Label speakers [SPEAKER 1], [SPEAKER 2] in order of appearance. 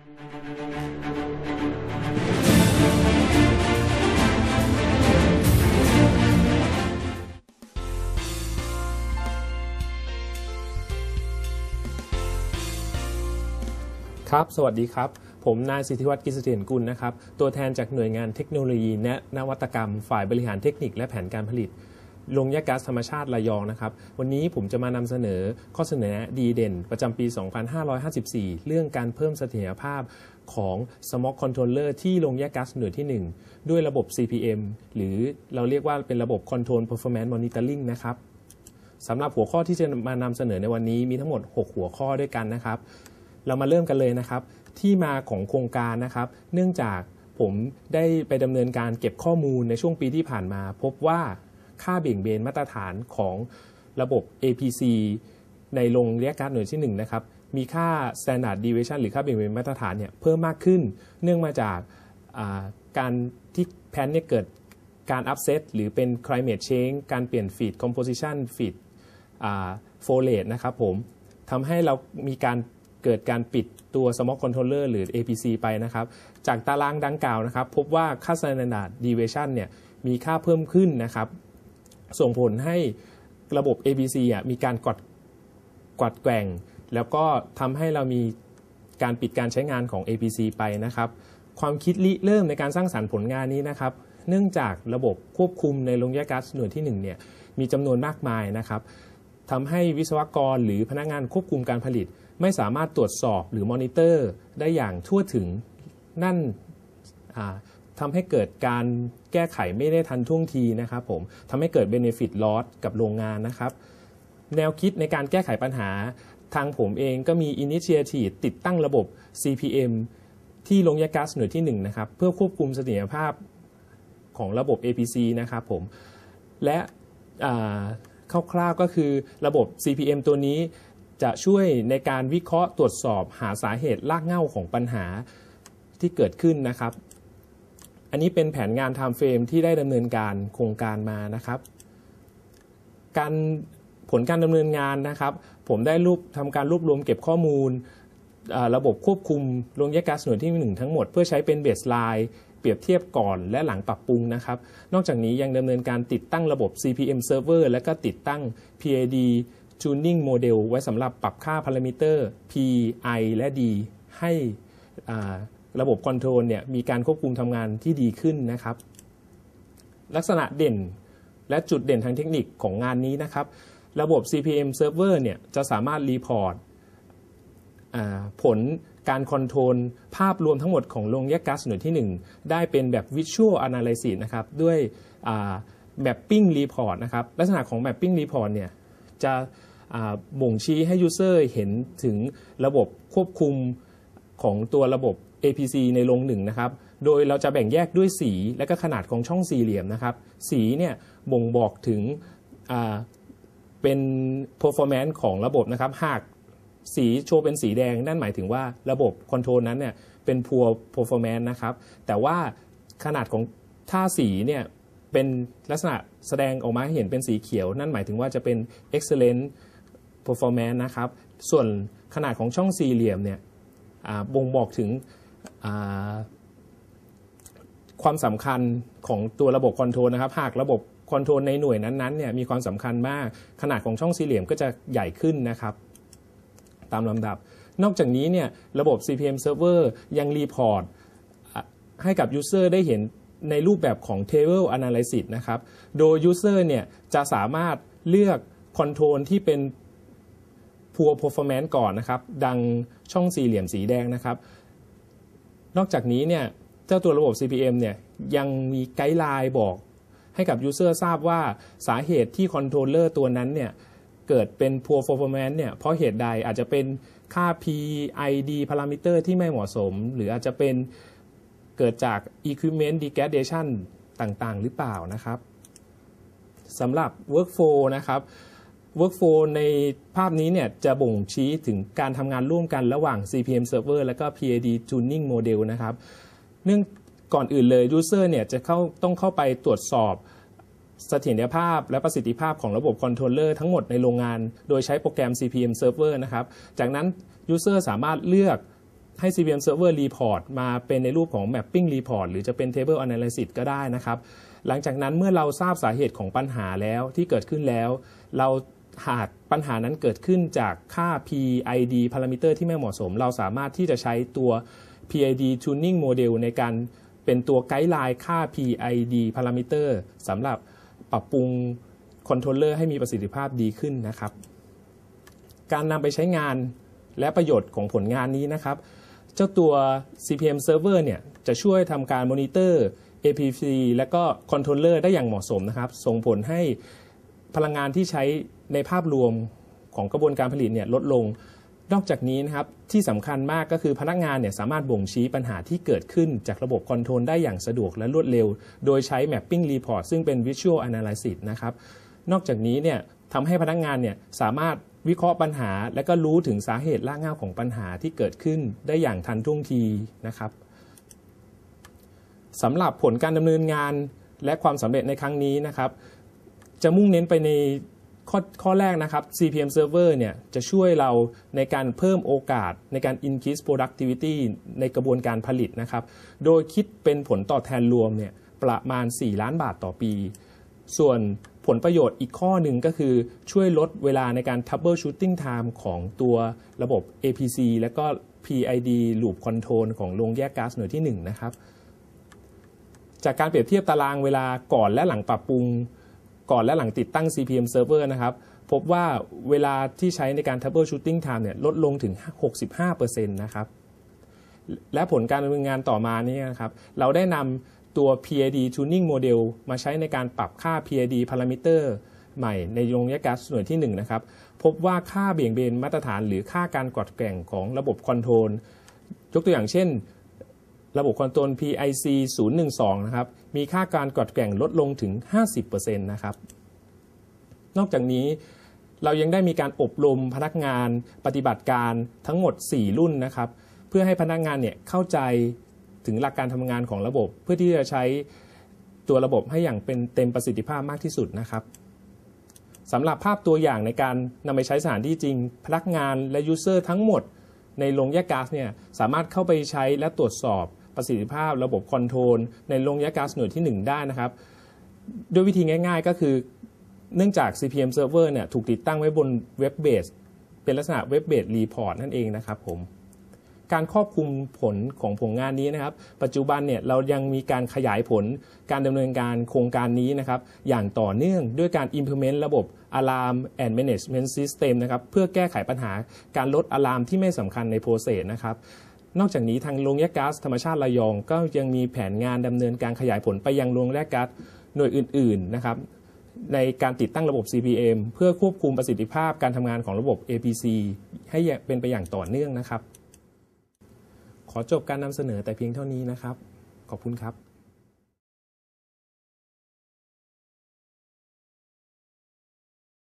[SPEAKER 1] ครับ สวัสดีครับ ผมนายสิทธิวัฒน์กิจเสถียรกุลนะครับ ตัวแทนจากหน่วยงานเทคโนโลยีและนวัตกรรม ฝ่ายบริหารเทคนิคและแผนการผลิต โรงแยกก๊าซธรรมชาติระยองนะครับ วันนี้ผมจะมานำเสนอข้อเสนอแนะดีเด่น ประจำปี 2554 เรื่องการเพิ่มเสถียรภาพของ Smog Controller ที่โรงแยกก๊าซหน่วยที่ 1 ด้วยระบบ CPM หรือเราเรียกว่าเป็นระบบ Control Performance Monitoring นะครับสำหรับหัวข้อที่จะมานำเสนอในวันนี้มีทั้งหมด 6 หัวข้อด้วยกันนะครับ เรามาเริ่มกันเลยนะครับ ที่มาของโครงการนะครับ เนื่องจากผมได้ไปดำเนินการเก็บข้อมูลในช่วงปีที่ผ่านมา พบว่า ค่าเบี่ยงเบนมาตรฐานของระบบ APC ในโรงเรียกการหน่วยที่ 1 นะครับ มีค่า standard deviation หรือค่าเบี่ยงเบนมาตรฐานเนี่ยเพิ่มมากขึ้น เนื่องมาจากาการที่แพนเนี่ยเกิดการ upset หรือเป็น climate change การเปลี่ยน feed composition feed โฟเลตนะครับผมทำให้เรามีการเกิดการปิดตัว Smog Controller หรือ APC ไปนะครับ จากตารางดังกล่าวนะครับ พบว่าค่า Standard Deviation เนี่ยมีค่าเพิ่มขึ้นนะครับ ส่งผลให้ระบบ APC อะมีการกดกวัดแกว่ง แล้วก็ทำให้เรามีการปิดการใช้งานของ APC ไปนะครับ ความคิดริเริ่มในการสร้างสารรค์ผลงานนี้นะครับ เนื่องจากระบบควบคุมในโรงแยกก๊าซหน่วยที่1เนี่ยมีจำนวนมากมายนะครับทำให้วิศวกรหรือพนักงานควบคุมการผลิต ไม่สามารถตรวจสอบหรือมอนิเตอร์ได้อย่างทั่วถึงนั่น ทำให้เกิดการแก้ไขไม่ได้ทันท่วงทีนะครับผมทำให้เกิด Benefit Loss กับโรงงานนะครับ แนวคิดในการแก้ไขปัญหา ทางผมเองก็มี Initiative ติดตั้งระบบ CPM ที่โรงยกก๊าซหน่วยที่1นะครับ เพื่อควบคุมเสถียรภาพของระบบ APC นะครับผม และคร่าวๆก็คือระบบ CPM ตัวนี้จะช่วยในการวิเคราะห์ตรวจสอบหาสาเหตุรากเหง้าของปัญหาที่เกิดขึ้นนะครับ อันนี้เป็นแผนงาน time frame ที่ได้ดำเนินการโครงการมานะครับ การผลการดำเนินงานนะครับ ผมได้รูปทำการรวบรวมเก็บข้อมูลระบบควบคุมโรงแยกก๊าซหน่วยที่ 1 ทั้งหมด เพื่อใช้เป็นเบสไลน์เปรียบเทียบก่อนและหลังปรับปรุงนะครับ นอกจากนี้ยังดำเนินการติดตั้งระบบ CPM Server และก็ติดตั้ง PID Tuning Model ไว้สำหรับปรับค่าพารามิเตอร์ P I และ D ให้ ระบบคอนโทรลเนี่ยมีการควบคุมทำงานที่ดีขึ้นนะครับ ลักษณะเด่นและจุดเด่นทางเทคนิคของงานนี้นะครับ ระบบ CPM Server เนี่ยจะสามารถรีพอร์ตผลการคอนโทรลภาพรวมทั้งหมดของโรงแยกก๊าซหน่วยที่ 1 ได้เป็นแบบ Visual Analysis นะครับ ด้วย Mapping Report นะครับ ลักษณะของ Mapping Report เนี่ยจะบ่งชี้ให้ User เห็นถึงระบบควบคุมของตัวระบบ APC ในโรงหนึ่งนะครับ โดยเราจะแบ่งแยกด้วยสีและก็ขนาดของช่องสี่เหลี่ยมนะครับ สีเนี่ยบ่งบอกถึงเป็น performance ของระบบนะครับ หากสีโชว์เป็นสีแดง นั่นหมายถึงว่าระบบคอนโทรลนั้นเนี่ยเป็น poor performance นะครับ แต่ว่าขนาดของท่าสีเนี่ยเป็นลักษณะแสดงออกมาให้เห็นเป็นสีเขียว นั่นหมายถึงว่าจะเป็น excellent performance นะครับ ส่วนขนาดของช่องสี่เหลี่ยมเนี่ยบ่งบอกถึง ความสำคัญของตัวระบบคอนโทรลนะครับหากระบบคอนโทรลในหน่วยนั้นๆเนี่ยมีความสำคัญมาก ขนาดของช่องสี่เหลี่ยมก็จะใหญ่ขึ้นนะครับ ตามลำดับ นอกจากนี้เนี่ยระบบ CPM Server ยังรีพอร์ตให้กับ User ได้เห็นในรูปแบบของ Table Analysis นะครับ โดย User เนี่ยจะสามารถเลือกคอนโทรลที่เป็น Poor Performance ก่อนนะครับ ดังช่องสี่เหลี่ยมสีแดงนะครับ นอกจากนี้เนี่ยเจ้าตัวระบบ CPM เนี่ยยังมีไกด์ไลน์บอก ให้กับ User ทราบว่าสาเหตุที่คอนโทรลเลอร์ตัวนั้นเนี่ยเกิดเป็น poor performance เนี่ยเพราะเหตุใดอาจจะเป็นค่า PID parameter ที่ไม่เหมาะสม หรืออาจจะเป็นเกิดจาก equipment degradation ต่างๆ หรือเปล่านะครับสำหรับ workflow นะครับ workflow ในภาพนี้เนี่ยจะบ่งชี้ถึงการทำงานร่วมกันระหว่าง CPM server และก็ PID tuning model นะครับ เนื่องก่อนอื่นเลย user เนี่ยจะเข้าต้องเข้าไปตรวจสอบเสถียรภาพและประสิทธิภาพของระบบคอนโทรลเลอร์ทั้งหมดในโรงงาน โดยใช้โปรแกรม CPM Server นะครับ จากนั้น User สามารถเลือกให้ CPM Server Report มาเป็นในรูปของ Mapping Report หรือจะเป็น Table Analysis ก็ได้นะครับ หลังจากนั้นเมื่อเราทราบสาเหตุของปัญหาแล้วที่เกิดขึ้นแล้ว เรา หากปัญหานั้นเกิดขึ้นจากค่า PID parameter ที่ไม่เหมาะสม เราสามารถที่จะใช้ตัว PID Tuning Model ในการเป็นตัวไกด์ไลน์ค่า PID parameter สำหรับปรับปรุงคอนโทรลเลอร์ให้มีประสิทธิภาพดีขึ้นนะครับ การนำไปใช้งานและประโยชน์ของผลงานนี้นะครับ เจ้าตัว CPM Server เนี่ยจะช่วยทำการมอนิเตอร์ APC และก็คอนโทรลเลอร์ได้อย่างเหมาะสมนะครับ ส่งผลให้ พลังงานที่ใช้ในภาพรวมของกระบวนการผลิตเนี่ยลดลง นอกจากนี้นะครับที่สำคัญมากก็คือพนักงานเนี่ยสามารถบ่งชี้ปัญหาที่เกิดขึ้นจากระบบคอนโทรลได้อย่างสะดวกและรวดเร็ว โดยใช้ Mapping Report ซึ่งเป็น Visual Analysis นะครับนอกจากนี้เนี่ยทำให้พนักงานเนี่ยสามารถวิเคราะห์ปัญหา และก็รู้ถึงสาเหตุราเงาของปัญหาที่เกิดขึ้นได้อย่างทันท่วงทีนะครับสำหรับผลการดำเนินงานและความสำเร็จในครั้งนี้นะครับ จะมุ่งเน้นไปในข้อข้อแรกนะครับ CPM Server เนี่ยจะช่วยเราในการเพิ่มโอกาสในการ increase productivity ในกระบวนการผลิตนะครับ โดยคิดเป็นผลตอบแทนรวมเนี่ยประมาณ 4 ล้านบาทต่อปี ส่วนผลประโยชน์อีกข้อหนึ่งก็คือช่วยลดเวลาในการ troubleshooting time ของตัวระบบ APC และก็ PID loop control ของโรงแยกก๊าซหน่วยที่ 1 นะครับ จากการเปรียบเทียบตารางเวลาก่อนและหลังปรับปรุง ก่อนและหลังติดตั้ง CPM server นะครับ พบว่าเวลาที่ใช้ในการ troubleshooting time เนี่ยลดลงถึง 65%นะครับ และผลการดำเนินงานต่อมานี้นะครับ เราได้นำตัว PID tuning model มาใช้ในการปรับค่า PID parameter ใหม่ในโรงยกก๊าซหน่วยที่1นะครับ พบว่าค่าเบี่ยงเบนมาตรฐานหรือค่าการกดแก่งของระบบคอนโทรล ยกตัวอย่างเช่น ระบบคอนโทรล PIC 012 นะครับ มีค่าการกดแก่งลดลงถึง 50%นะครับ นอกจากนี้เรายังได้มีการอบรมพนักงานปฏิบัติการทั้งหมด 4 รุ่นนะครับ เพื่อให้พนักงานเนี่ยเข้าใจถึงหลักการทำงานของระบบ เพื่อที่จะใช้ตัวระบบให้อย่างเป็นเต็มประสิทธิภาพมากที่สุดนะครับสำหรับภาพตัวอย่างในการนำไปใช้สถานที่จริง พนักงานและยูเซอร์ทั้งหมดในโรงแยกก๊าซเนี่ยสามารถเข้าไปใช้และตรวจสอบ ประสิทธิภาพ ระบบคอนโทรลในโรงแยกก๊าซหน่วยที่ 1 ได้นะครับ ด้วยวิธีง่าย ๆ ก็คือเนื่องจาก CPM Server เนี่ยถูกติดตั้งไว้บนเว็บเบสเป็นลักษณะเว็บเบสรีพอร์ตนั่นเองนะครับผมการครอบคลุมผลของผลงานนี้นะครับ ปัจจุบันเนี่ยเรายังมีการขยายผลการดำเนินการโครงการนี้นะครับ อย่างต่อเนื่องด้วยการ implement ระบบ Alarm and Management System นะครับ เพื่อแก้ไขปัญหาการลดอะลามที่ไม่สำคัญในโปรเซสนะครับ นอกจากนี้ทางโรงแยกก๊าซธรรมชาติระยองก็ยังมีแผนงานดำเนินการขยายผลไปยังโรงแยกก๊าซหน่วยอื่นๆนะครับในการติดตั้งระบบ CPM เพื่อควบคุมประสิทธิภาพการทำงานของระบบ APC ให้เป็นไปอย่างต่อเนื่องนะครับ ขอจบการนำเสนอแต่เพียงเท่านี้นะครับ ขอบคุณครับ